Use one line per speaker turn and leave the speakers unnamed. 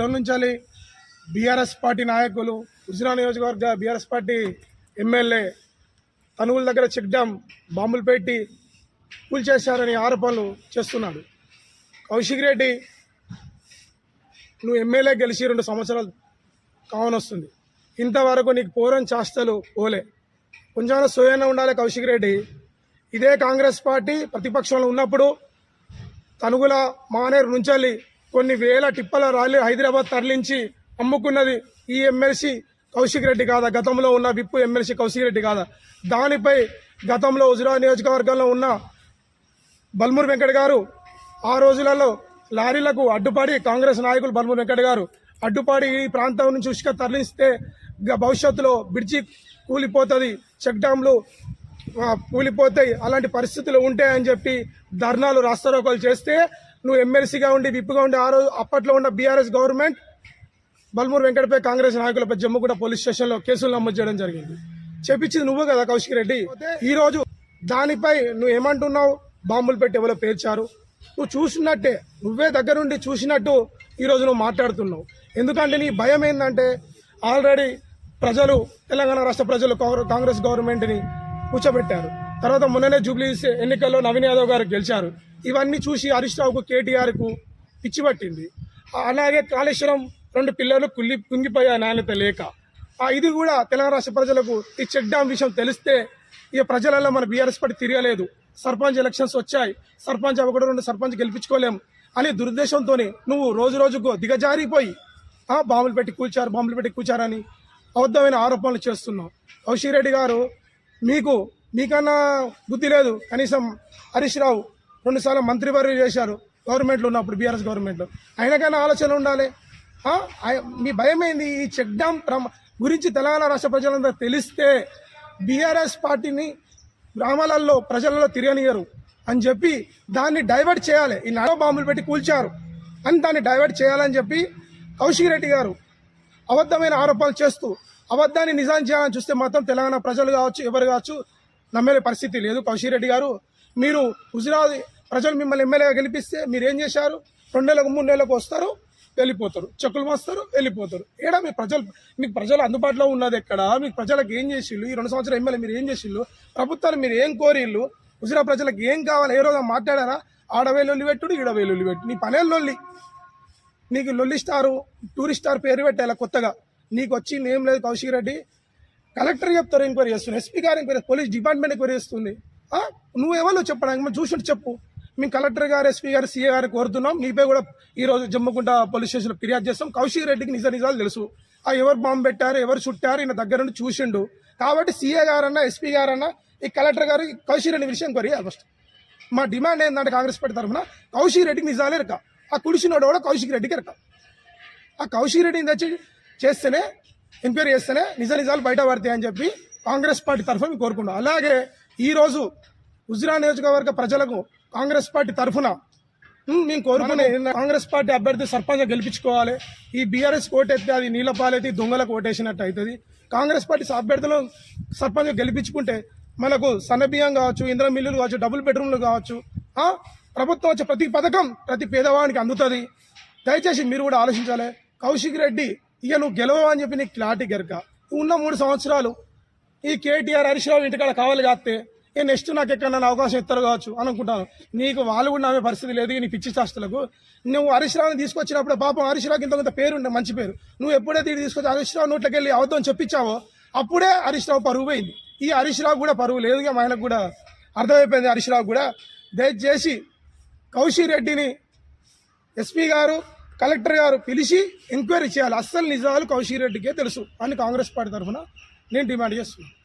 రోజుల నుంచి BRS party నాయకులు హుజరా నియోజకవర్గ బీఆర్ఎస్ పార్టీ ఎమ్మెల్యే తనువుల దగ్గర చెక్ డ్యామ్ బాంబులు పెట్టి కూల్చేశారని ఆరోపణలు చేస్తున్నాడు. కౌశిక్ రెడ్డి నువ్వు ఎమ్మెల్యే గెలిచి రెండు సంవత్సరాలు కావనొస్తుంది. ఇంతవరకు నీకు పోరం చేస్తలు పోలే. కొంచెం సోయన ఉండాలి కౌశిక్ రెడ్డి. ఇదే కాంగ్రెస్ పార్టీ ప్రతిపక్షంలో ఉన్నప్పుడు తనుగుల మానేరు నుంచెల్లి కొన్ని వేల టిప్పల రాలి హైదరాబాద్ తరలించి అమ్ముకున్నది ఈ ఎమ్మెల్సీ కౌశిక్ రెడ్డి కాదా? గతంలో ఉన్న విప్పు ఎమ్మెల్సీ కౌశిక్ రెడ్డి కాదా? దానిపై గతంలో హుజురా నియోజకవర్గంలో ఉన్న బల్మూర్ వెంకట్ గారు ఆ రోజులలో లారీలకు అడ్డుపడి కాంగ్రెస్ నాయకులు బల్మూర్ వెంకట్ గారు అడ్డుపడి ఈ ప్రాంతం నుంచి ఉష్క తరలిస్తే గ- భవిష్యత్తులో బ్రిడ్జి కూలిపోతుంది చెక్ డ్యాంలు కూలిపోతాయి. అలాంటి పరిస్థితులు ఉంటాయని చెప్పి ధర్నాలు రాస్తారోకలు చేస్తే నువ్వు ఎమ్మెల్సీగా ఉండి విప్పుగా ఉండి ఆ రోజు అప్పట్లో ఉన్న బీఆర్ఎస్ గవర్నమెంట్ బల్మూరు వెంకటపై కాంగ్రెస్ నాయకులపై జమ్ముగూడ పోలీస్ స్టేషన్లో కేసులు నమోదు చేయడం జరిగింది. చెప్పించింది నువ్వు కదా కౌశిక్ రెడ్డి. ఈరోజు దానిపై నువ్వు ఏమంటున్నావు? బాంబులు పెట్టి ఎవరో పేర్చారు నువ్వు చూసినట్టే నువ్వే దగ్గరుండి చూసినట్టు ఈరోజు నువ్వు మాట్లాడుతున్నావు. ఎందుకంటే నీ భయం ఏంటంటే ఆల్రెడీ ప్రజలు తెలంగాణ రాష్ట్ర ప్రజలు కాంగ్రె- కాంగ్రెస్ గవర్నమెంట్ని కూర్చోబెట్టారు. తర్వాత మొన్ననే జూబ్లీస్ ఎన్నికల్లో నవీన్ యాదవ్ గారు గెలిచారు. ఇవన్నీ చూసి హరీష్ రావుకు కేటీఆర్కు పిచ్చి పట్టింది. అలాగే కాళేశ్వరం రెండు పిల్లలు కుల్లి కుంగిపోయే నాణ్యత లేక. ఇది కూడా తెలంగాణ రాష్ట్ర ప్రజలకు ఈ చెక్ డ్యామ్ విషయం తెలిస్తే ఇక ప్రజలలో మన బీఆర్ఎస్ పార్టీ తిరగలేదు. సర్పంచ్ ఎలక్షన్స్ వచ్చాయి. సర్పంచ్ అవ్వకూడదు రెండు సర్పంచ్ గెలిపించుకోలేం అనే దురుద్దేశంతో నువ్వు రోజు రోజుకు దిగజారిపోయి ఆ, బాంబులు పెట్టి కూల్చారు బాంబులు పెట్టి కూల్చారని అబద్ధమైన ఆరోపణలు చేస్తున్నావు. కౌశిక్ రెడ్డి గారు మీకు నీకన్నా బుద్ధి లేదు. కనీసం హరీష్ రావు రెండుసార్లు మంత్రివర్యులు చేశారు గవర్నమెంట్లో ఉన్నప్పుడు బీఆర్ఎస్ గవర్నమెంట్లో. అయినకైనా ఆలోచన ఉండాలి. మీ భయం ఏంది ఈ చెక్ డ్యామ్ ప్రమ గురించి తెలంగాణ రాష్ట్ర ప్రజలందరూ తెలిస్తే బీఆర్ఎస్ పార్టీని గ్రామాలలో ప్రజలలో తిరగనియరు అని చెప్పి దాన్ని డైవర్ట్ చేయాలి. ఈ నడవ బాంబులు పెట్టి కూల్చారు అని దాన్ని డైవర్ట్ చేయాలని చెప్పి కౌశిక్ రెడ్డి గారు అబద్ధమైన ఆరోపణలు చేస్తూ అబద్ధాన్ని నిజాం చేయాలని చూస్తే మాత్రం తెలంగాణ ప్రజలు కావచ్చు ఎవరు కావచ్చు నమ్మే పరిస్థితి లేదు. కౌశిక్ రెడ్డి గారు మీరు హుజరాబాద్ ప్రజలు మిమ్మల్ని ఎమ్మెల్యేగా గెలిపిస్తే మీరు ఏం చేశారు? రెండు నెలలకు మూడు నెలలకు వస్తారు వెళ్ళిపోతారు. చెక్కులు మోస్తారు వెళ్ళిపోతారు. ఏడా మీ ప్రజలు మీకు ప్రజలు అందుబాటులో ఉన్నది ఎక్కడ? మీకు ప్రజలకు ఏం చేసిళ్ళు? ఈ రెండు సంవత్సరాలు ఎమ్మెల్యే మీరు ఏం చేసిళ్ళు? ప్రభుత్వాలు మీరు ఏం కోరిళ్ళు? హుజరా ప్రజలకు ఏం కావాలి? ఏ రోజు మాట్లాడారా? ఆడవేలు లొల్లి పెట్టుడు ఈడవేలు లొల్లి పెట్టు నీ పనే లొల్లి? నీకు లొల్లి స్టారు టూరిస్ట్ స్టార్ పేరు పెట్టాలి కొత్తగా? నీకు వచ్చింది ఏం లేదు కౌశిక్ రెడ్డి. కలెక్టర్ చెప్తారు ఎంక్వైరీ చేస్తుంది ఎస్పీ గారు ఎంక్వైరీ పోలీస్ డిపార్ట్మెంట్ ఎంక్వైరీ చేస్తుంది. నువ్వు ఎవరు చెప్పడానికి మేము చూసినట్టు చెప్పు. మేము కలెక్టర్ గారు ఎస్పీ గారు సీఏ గారు కోరుతున్నాం. నీపై కూడా ఈ రోజు పోలీస్ స్టేషన్లో ఫిర్యాదు చేస్తాం. కౌశిక్ రెడ్డికి నిజ నిజాలు తెలుసు. ఆ ఎవరు బాంబు పెట్టారు ఎవరు చుట్టారు ఈయన దగ్గర నుండి చూసిండు. కాబట్టి సీఏ గారన్నా ఎస్పీ గారన్నా ఈ కలెక్టర్ గారు కౌశిక్ రెడ్డి విషయం ఎంక్వైరీ ఫస్ట్ మా డిమాండ్ ఏంటంటే కాంగ్రెస్ పార్టీ తరఫున కౌశిక్ రెడ్డికి నిజాలే ఇరక. ఆ కుడిసినోడు కూడా కౌశిక్ రెడ్డికి ఇరక. ఆ కౌశిక్ రెడ్డిని తెచ్చి చేస్తేనే ఎంక్వైరీ చేస్తేనే నిజ నిజాలు బయట పడతాయి అని చెప్పి కాంగ్రెస్ పార్టీ తరఫున మేము కోరుకుంటాం అలాగే ఈరోజు హుజరా నియోజకవర్గ ప్రజలకు కాంగ్రెస్ పార్టీ తరఫున మేము కోరుకునే కాంగ్రెస్ పార్టీ అభ్యర్థి సర్పంచ్ గెలిపించుకోవాలి. ఈ బీఆర్ఎస్ ఓటేస్తే అది నీళ్ళపాలైతే దొంగలకు ఓటేసినట్టు అవుతుంది. కాంగ్రెస్ పార్టీ అభ్యర్థులను సర్పంచ్ గెలిపించుకుంటే మనకు సన్నబియ్యం కావచ్చు ఇంద్ర మిల్లులు కావచ్చు డబుల్ బెడ్రూమ్లు కావచ్చు? ప్రభుత్వం వచ్చే ప్రతి పథకం ప్రతి పేదవానికి అందుతుంది. దయచేసి మీరు కూడా ఆలోచించాలి. కౌశిక్ రెడ్డి ఇక నువ్వు గెలవవు అని చెప్పి నీకు క్లారిటీ గరక ఉన్న మూడు సంవత్సరాలు ఈ కేటీఆర్ హరీష్ రావు ఇంటికాడ కావాలి కాస్తే ఏ నెక్స్ట్ నాకు ఎక్కడన్నా అవకాశం ఇస్తారు కావచ్చు అనుకుంటాను. నీకు వాళ్ళు కూడా నమ్మే పరిస్థితి లేదు నీ పిచ్చి శాస్త్రులకు. నువ్వు హరీష్ రావుని తీసుకొచ్చినప్పుడు పాపం హరీష్ రావుకి ఇంత కొంత పేరు ఉండే మంచి పేరు. నువ్వు ఎప్పుడైతే ఇది తీసుకొచ్చి హరీష్ రావు నోట్లోకి వెళ్ళి అవద్దని చెప్పించావో అప్పుడే హరీష్ రావు పరువు పోయింది. ఈ హరీష్ రావు కూడా పరువు లేదు ఆయనకు కూడా అర్థమైపోయింది హరీష్ రావు కూడా. దయచేసి కౌశిక్ రెడ్డిని ఎస్పీ గారు కలెక్టర్ గారు పిలిచి ఎంక్వైరీ చేయాలి. అస్సలు నిజాలు కౌశిక్ రెడ్డికే తెలుసు. అని కాంగ్రెస్ పార్టీ తరఫున నేను డిమాండ్ చేస్తున్నాను.